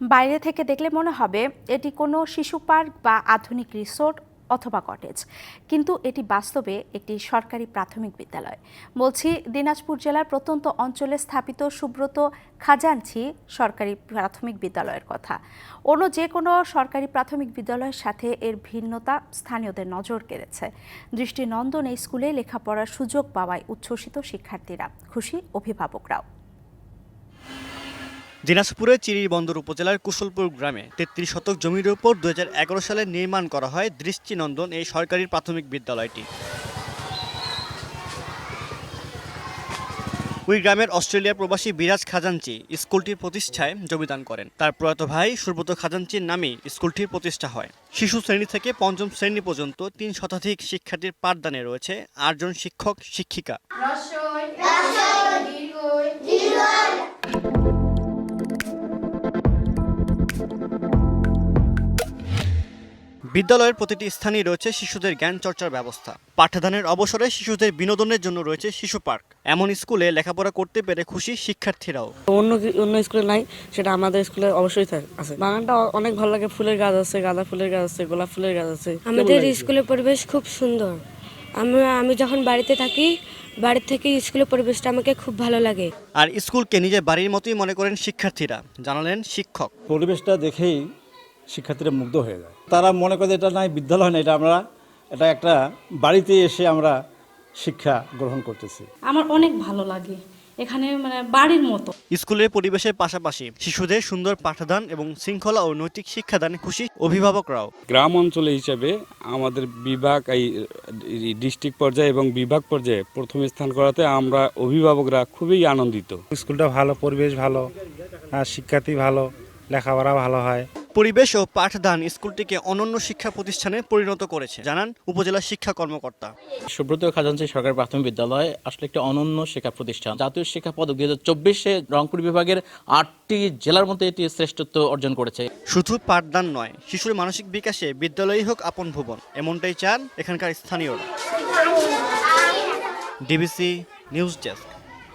বাইরে থেকে দেখলে মনে হবে এটি কোনো শিশু পার্ক বা আধুনিক রিসোর্ট অথবা কটেজ। কিন্তু এটি বাস্তবে একটি সরকারি প্রাথমিক বিদ্যালয়। বলছি, দিনাজপুর জেলার প্রত্যন্ত অঞ্চলে স্থাপিত সুব্রত খাজানছি সরকারি প্রাথমিক বিদ্যালয়ের কথা। অন্য যে কোনো সরকারি প্রাথমিক বিদ্যালয়ের সাথে এর ভিন্নতা স্থানীয়দের নজর কেড়েছে। দৃষ্টিনন্দন এই স্কুলে লেখাপড়ার সুযোগ পাওয়ায় উচ্ছ্বসিত শিক্ষার্থীরা, খুশি অভিভাবকরাও। দিনাজপুরের চিরিবন্দর উপজেলার কুশলপুর গ্রামে তেত্রিশ শতক জমির উপর দু হাজার এগারো সালে নির্মাণ করা হয় দৃষ্টিনন্দন এই সরকারি প্রাথমিক বিদ্যালয়টি। ওই গ্রামের অস্ট্রেলিয়া প্রবাসী বিরাজ খাজাঞ্চি স্কুলটির প্রতিষ্ঠায় যোগদান করেন। তার প্রয়াত ভাই সুব্রত খাজাঞ্চির নামে স্কুলটির প্রতিষ্ঠা হয়। শিশু শ্রেণি থেকে পঞ্চম শ্রেণি পর্যন্ত তিন শতাধিক শিক্ষার্থীর পাঠদানে রয়েছে আটজন শিক্ষক শিক্ষিকা বিদ্যালয়ের প্রতিটি স্থানেই রয়েছে শিশুদের জ্ঞান চর্চার ব্যবস্থা। পাঠদানের অবসরে শিশুদের বিনোদনের জন্য রয়েছে শিশু পার্ক। এমন স্কুলে লেখাপড়া করতে পেরে খুশি শিক্ষার্থীরাও। অন্য অন্য স্কুলে নাই সেটা আমাদের স্কুলে অবশ্যই থাক- আছে। বাগানটা অনেক ভালো লাগে ফুলের গাছ আছে গাঁদা ফুলের গাছ আছে গোলাপ ফুলের গাছ আছে। আমাদের স্কুলের পরিবেশ খুব সুন্দর। আমি আমি যখন বাড়িতে থাকি বাড়ি থেকে স্কুলের পরিবেশটা আমাকে খুব ভালো লাগে। আর স্কুলকে নিজের বাড়ির মতোই মনে করেন শিক্ষার্থীরা জানালেন শিক্ষক। পরিবেশটা দেখেই শিক্ষার্থীরা মুগ্ধ হয়ে যায়। তারা মনে করে এটা নাই বিদ্যালয় না এটা আমরা এটা একটা বাড়িতে এসে আমরা শিক্ষা গ্রহণ করতেছি। আমার অনেক ভালো লাগে এখানে মানে বাড়ির মতো। স্কুলের পরিবেশের পাশাপাশি শিশুদের সুন্দর পাঠদান এবং শৃঙ্খলা ও নৈতিক শিক্ষাদানে খুশি অভিভাবকরাও। গ্রাম অঞ্চলে হিসাবে আমাদের বিভাগ এই ডিস্ট্রিক্ট পর্যায়ে এবং বিভাগ পর্যায়ে প্রথম স্থান করাতে আমরা অভিভাবকরা খুবই আনন্দিত। স্কুলটা ভালো পরিবেশ ভালো আর শিক্ষার্থী ভালো লেখাপড়া ভালো হয়। পরিবেশ ও পাঠদান স্কুলটিকে অনন্য শিক্ষা প্রতিষ্ঠানে পরিণত করেছে জানান উপজেলা শিক্ষা কর্মকর্তা। সুব্রত খাজাঞ্চি সরকারি প্রাথমিক বিদ্যালয় আসলে একটি অনন্য শিক্ষা প্রতিষ্ঠান। জাতীয় শিক্ষা পদক দুই হাজার চব্বিশে রংপুর বিভাগের আটটি জেলার মধ্যে এটি শ্রেষ্ঠত্ব অর্জন করেছে। শুধু পাঠদান নয় শিশুর মানসিক বিকাশে বিদ্যালয়ই হোক আপন ভুবন এমনটাই চান এখানকার স্থানীয়রা। DBC news desk.